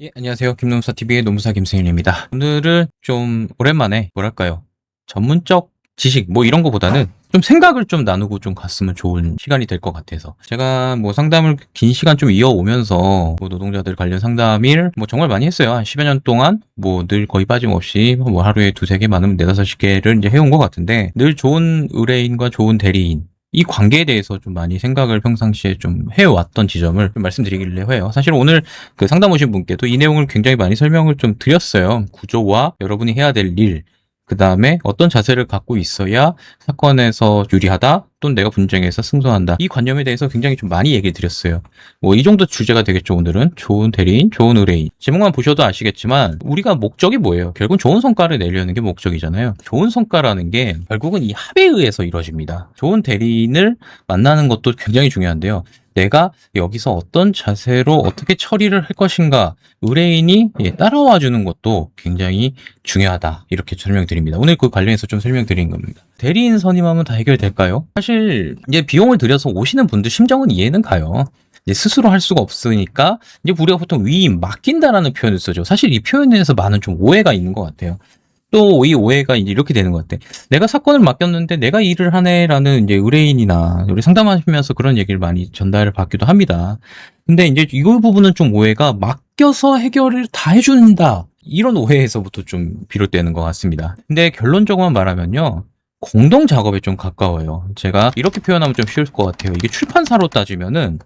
예, 안녕하세요. 김노무사 TV의 노무사 김승일입니다. 오늘은 좀 오랜만에 뭐랄까요? 전문적 지식 뭐 이런 거보다는 좀 생각을 좀 나누고 좀 갔으면 좋은 시간이 될 것 같아서 제가 뭐 상담을 긴 시간 좀 이어오면서 뭐 노동자들 관련 상담일 뭐 정말 많이 했어요. 한 10여 년 동안 뭐 늘 거의 빠짐없이 뭐 하루에 두세 개 많으면 네다섯 개를 이제 해온 것 같은데 늘 좋은 의뢰인과 좋은 대리인 이 관계에 대해서 좀 많이 생각을 평상시에 좀 해왔던 지점을 좀 말씀드리길래 해요. 사실 오늘 그 상담 오신 분께도 이 내용을 굉장히 많이 설명을 좀 드렸어요. 구조와 여러분이 해야 될 일, 그 다음에 어떤 자세를 갖고 있어야 사건에서 유리하다 또는 내가 분쟁에서 승소한다. 이 관념에 대해서 굉장히 좀 많이 얘기 드렸어요. 뭐 이 정도 주제가 되겠죠 오늘은. 좋은 대리인 좋은 의뢰인. 제목만 보셔도 아시겠지만 우리가 목적이 뭐예요? 결국은 좋은 성과를 내려는 게 목적이잖아요. 좋은 성과라는 게 결국은 이 합에 의해서 이루어집니다. 좋은 대리인을 만나는 것도 굉장히 중요한데요 내가 여기서 어떤 자세로 어떻게 처리를 할 것인가 의뢰인이 예, 따라와 주는 것도 굉장히 중요하다 이렇게 설명드립니다. 오늘 그 관련해서 좀 설명드린 겁니다. 대리인 선임하면 다 해결될까요? 사실 이제 비용을 들여서 오시는 분들 심정은 이해는 가요. 스스로 할 수가 없으니까 이제 우리가 보통 위임 맡긴다라는 표현을 쓰죠. 사실 이 표현에 대해서 많은 좀 오해가 있는 것 같아요. 또 이 오해가 이렇게 되는 것 같아. 내가 사건을 맡겼는데 내가 일을 하네라는 이제 의뢰인이나 우리 상담하시면서 그런 얘기를 많이 전달을 받기도 합니다. 근데 이제 이 부분은 좀 오해가 맡겨서 해결을 다 해준다. 이런 오해에서부터 좀 비롯되는 것 같습니다. 근데 결론적으로 말하면요. 공동 작업에 좀 가까워요. 제가 이렇게 표현하면 좀 쉬울 것 같아요. 이게 출판사로 따지면은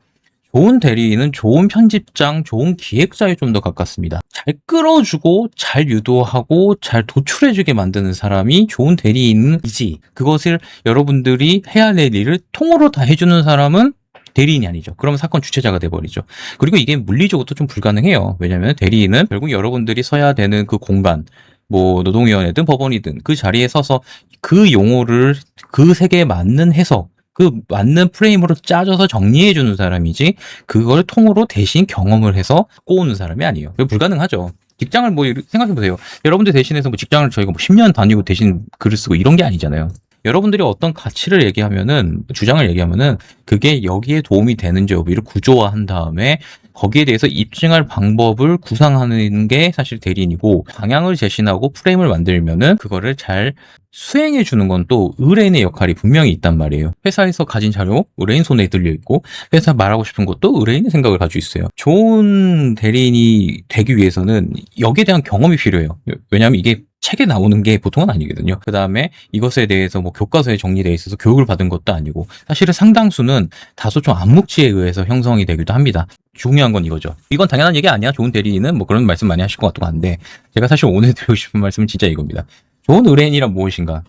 좋은 대리인은 좋은 편집장, 좋은 기획자에 좀 더 가깝습니다. 잘 끌어주고, 잘 유도하고, 잘 도출해주게 만드는 사람이 좋은 대리인이지. 그것을 여러분들이 해야 할 일을 통으로 다 해주는 사람은 대리인이 아니죠. 그러면 사건 주체자가 돼버리죠. 그리고 이게 물리적으로도 좀 불가능해요. 왜냐하면 대리인은 결국 여러분들이 서야 되는 그 공간, 뭐 노동위원회든 법원이든 그 자리에 서서 그 용어를 그 세계에 맞는 해석, 그 맞는 프레임으로 짜져서 정리해 주는 사람이지 그걸 통으로 대신 경험을 해서 꼬우는 사람이 아니에요. 그게 불가능하죠. 직장을 뭐 생각해 보세요. 여러분들 대신해서 뭐 직장을 저희가 뭐 10년 다니고 대신 글을 쓰고 이런 게 아니잖아요. 여러분들이 어떤 가치를 얘기하면은 주장을 얘기하면은 그게 여기에 도움이 되는지 여부를 구조화한 다음에 거기에 대해서 입증할 방법을 구상하는 게 사실 대리인이고 방향을 제시하고 프레임을 만들면은 그거를 잘 수행해 주는 건 또 의뢰인의 역할이 분명히 있단 말이에요. 회사에서 가진 자료 의뢰인 손에 들려 있고 회사 말하고 싶은 것도 의뢰인의 생각을 가지고 있어요. 좋은 대리인이 되기 위해서는 여기에 대한 경험이 필요해요. 왜냐하면 이게 책에 나오는 게 보통은 아니거든요. 그 다음에 이것에 대해서 뭐 교과서에 정리되어 있어서 교육을 받은 것도 아니고 사실은 상당수는 다소 좀 암묵치에 의해서 형성이 되기도 합니다. 중요한 건 이거죠. 이건 당연한 얘기 아니야. 좋은 대리인은 뭐 그런 말씀 많이 하실 것 같고 한데 제가 사실 오늘 드리고 싶은 말씀은 진짜 이겁니다. 좋은 의뢰인이란 무엇인가?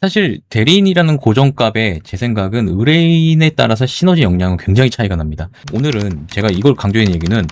사실 대리인이라는 고정값에 제 생각은 의뢰인에 따라서 시너지 역량은 굉장히 차이가 납니다. 오늘은 제가 이걸 강조한 얘기는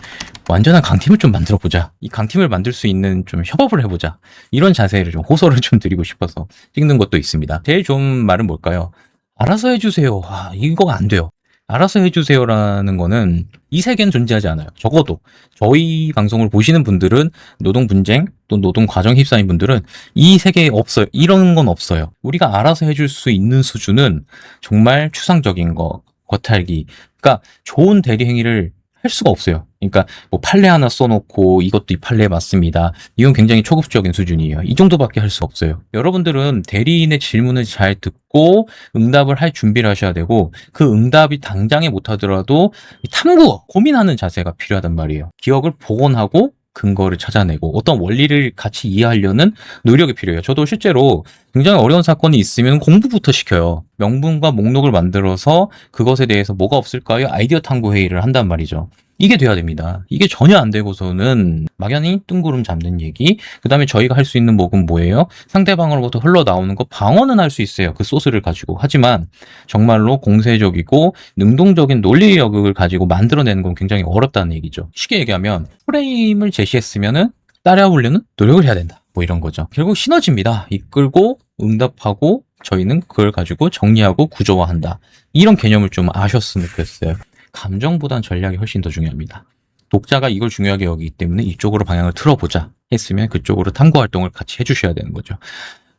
완전한 강팀을 좀 만들어 보자. 이 강팀을 만들 수 있는 좀 협업을 해보자. 이런 자세를 좀 호소를 좀 드리고 싶어서 찍는 것도 있습니다. 제일 좋은 말은 뭘까요? 알아서 해주세요. 아, 이거 안 돼요. 알아서 해주세요라는 거는 이 세계는 존재하지 않아요. 적어도 저희 방송을 보시는 분들은 노동 분쟁 또 노동 과정 휩싸인 분들은 이 세계에 없어요. 이런 건 없어요. 우리가 알아서 해줄 수 있는 수준은 정말 추상적인 거, 겉핥기. 그러니까 좋은 대리 행위를 할 수가 없어요. 그러니까 뭐 판례 하나 써놓고 이것도 이 판례에 맞습니다. 이건 굉장히 초급적인 수준이에요. 이 정도밖에 할 수 없어요. 여러분들은 대리인의 질문을 잘 듣고 응답을 할 준비를 하셔야 되고 그 응답이 당장에 못하더라도 탐구, 고민하는 자세가 필요하단 말이에요. 기억을 복원하고 근거를 찾아내고 어떤 원리를 같이 이해하려는 노력이 필요해요. 저도 실제로 굉장히 어려운 사건이 있으면 공부부터 시켜요. 명분과 목록을 만들어서 그것에 대해서 뭐가 없을까요? 아이디어 탐구 회의를 한단 말이죠. 이게 돼야 됩니다. 이게 전혀 안 되고서는 막연히 뜬구름 잡는 얘기. 그 다음에 저희가 할 수 있는 목은 뭐예요? 상대방으로부터 흘러나오는 거 방어는 할 수 있어요. 그 소스를 가지고. 하지만 정말로 공세적이고 능동적인 논리력을 가지고 만들어내는 건 굉장히 어렵다는 얘기죠. 쉽게 얘기하면 프레임을 제시했으면은 따라오려는 노력을 해야 된다. 뭐 이런 거죠. 결국 시너지입니다. 이끌고 응답하고 저희는 그걸 가지고 정리하고 구조화한다. 이런 개념을 좀 아셨으면 좋겠어요. 감정보단 전략이 훨씬 더 중요합니다. 독자가 이걸 중요하게 여기기 때문에 이쪽으로 방향을 틀어보자 했으면 그쪽으로 탐구 활동을 같이 해주셔야 되는 거죠.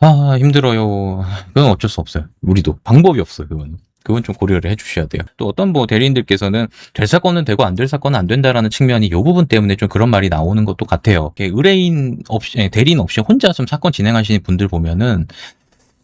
아 힘들어요. 그건 어쩔 수 없어요. 우리도 방법이 없어요. 그거는. 그건 좀 고려를 해주셔야 돼요. 또 어떤 뭐 대리인들께서는 될 사건은 되고 안 될 사건은 안 된다라는 측면이 이 부분 때문에 좀 그런 말이 나오는 것도 같아요. 의뢰인 없이 예, 대리인 없이 혼자 좀 사건 진행하시는 분들 보면은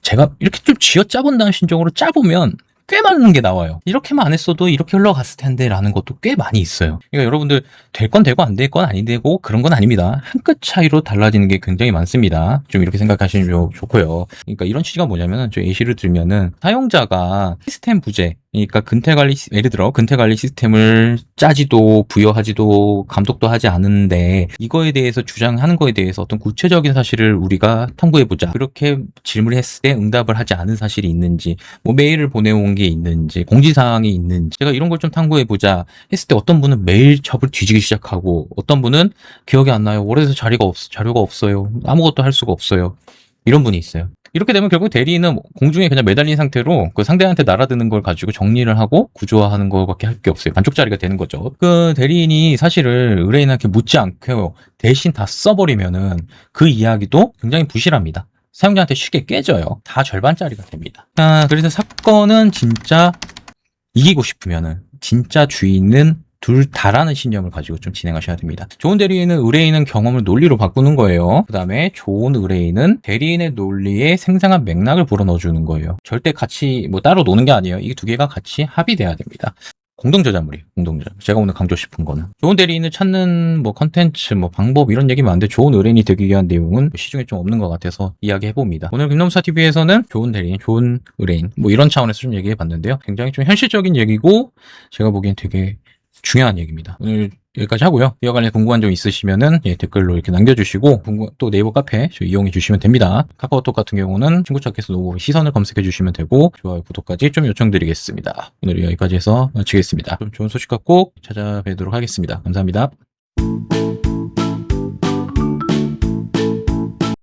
제가 이렇게 좀 쥐어 짜본다는 심정으로 짜보면 꽤 많은 게 나와요. 이렇게만 안 했어도 이렇게 흘러갔을 텐데 라는 것도 꽤 많이 있어요. 그러니까 여러분들 될 건 되고 안 될 건 아닌데고 그런 건 아닙니다. 한 끗 차이로 달라지는 게 굉장히 많습니다. 좀 이렇게 생각하시면 좋- 좋고요. 그러니까 이런 취지가 뭐냐면 저 예시를 들면은 사용자가 시스템 부재 그러니까 근태 관리 시- 예를 들어 근태 관리 시스템을 짜지도 부여하지도 감독도 하지 않은데 이거에 대해서 주장하는 거에 대해서 어떤 구체적인 사실을 우리가 탐구해 보자. 그렇게 질문을 했을 때 응답을 하지 않은 사실이 있는지 뭐 메일을 보내온 게 있는지 공지사항이 있는지 제가 이런 걸 좀 탐구해 보자 했을 때 어떤 분은 메일 첩을 뒤지기 시작하고 어떤 분은 기억이 안 나요. 오래돼서 자리가 없 자료가 없어요. 아무것도 할 수가 없어요. 이런 분이 있어요. 이렇게 되면 결국 대리인은 공중에 그냥 매달린 상태로 그 상대한테 날아드는 걸 가지고 정리를 하고 구조화하는 것밖에 할 게 없어요. 반쪽짜리가 되는 거죠. 그 대리인이 사실을 의뢰인한테 묻지 않고 대신 다 써버리면은 그 이야기도 굉장히 부실합니다. 사용자한테 쉽게 깨져요. 다 절반짜리가 됩니다. 아, 그래서 사건은 진짜 이기고 싶으면은 진짜 주인은 둘 다라는 신념을 가지고 좀 진행하셔야 됩니다. 좋은 대리인은 의뢰인은 경험을 논리로 바꾸는 거예요. 그 다음에 좋은 의뢰인은 대리인의 논리에 생생한 맥락을 불어넣어주는 거예요. 절대 같이 뭐 따로 노는 게 아니에요. 이 두 개가 같이 합의돼야 됩니다. 공동저작물이에요. 공동저작. 제가 오늘 강조 싶은 거는 좋은 대리인을 찾는 뭐 컨텐츠, 뭐 방법 이런 얘기 많은데 좋은 의뢰인이 되기 위한 내용은 시중에 좀 없는 것 같아서 이야기해 봅니다. 오늘 김nom사 TV에서는 좋은 대리인, 좋은 의뢰인 뭐 이런 차원에서 좀 얘기해 봤는데요. 굉장히 좀 현실적인 얘기고 제가 보기엔 되게 중요한 얘기입니다. 오늘 여기까지 하고요. 이와 관련 궁금한 점 있으시면은 예, 댓글로 이렇게 남겨주시고 또 네이버 카페 저 이용해 주시면 됩니다. 카카오톡 같은 경우는 친구 찾기에서 노고 시선을 검색해 주시면 되고 좋아요, 구독까지 좀 요청드리겠습니다. 오늘 여기까지 해서 마치겠습니다. 좀 좋은 소식과 꼭 찾아뵈도록 하겠습니다. 감사합니다.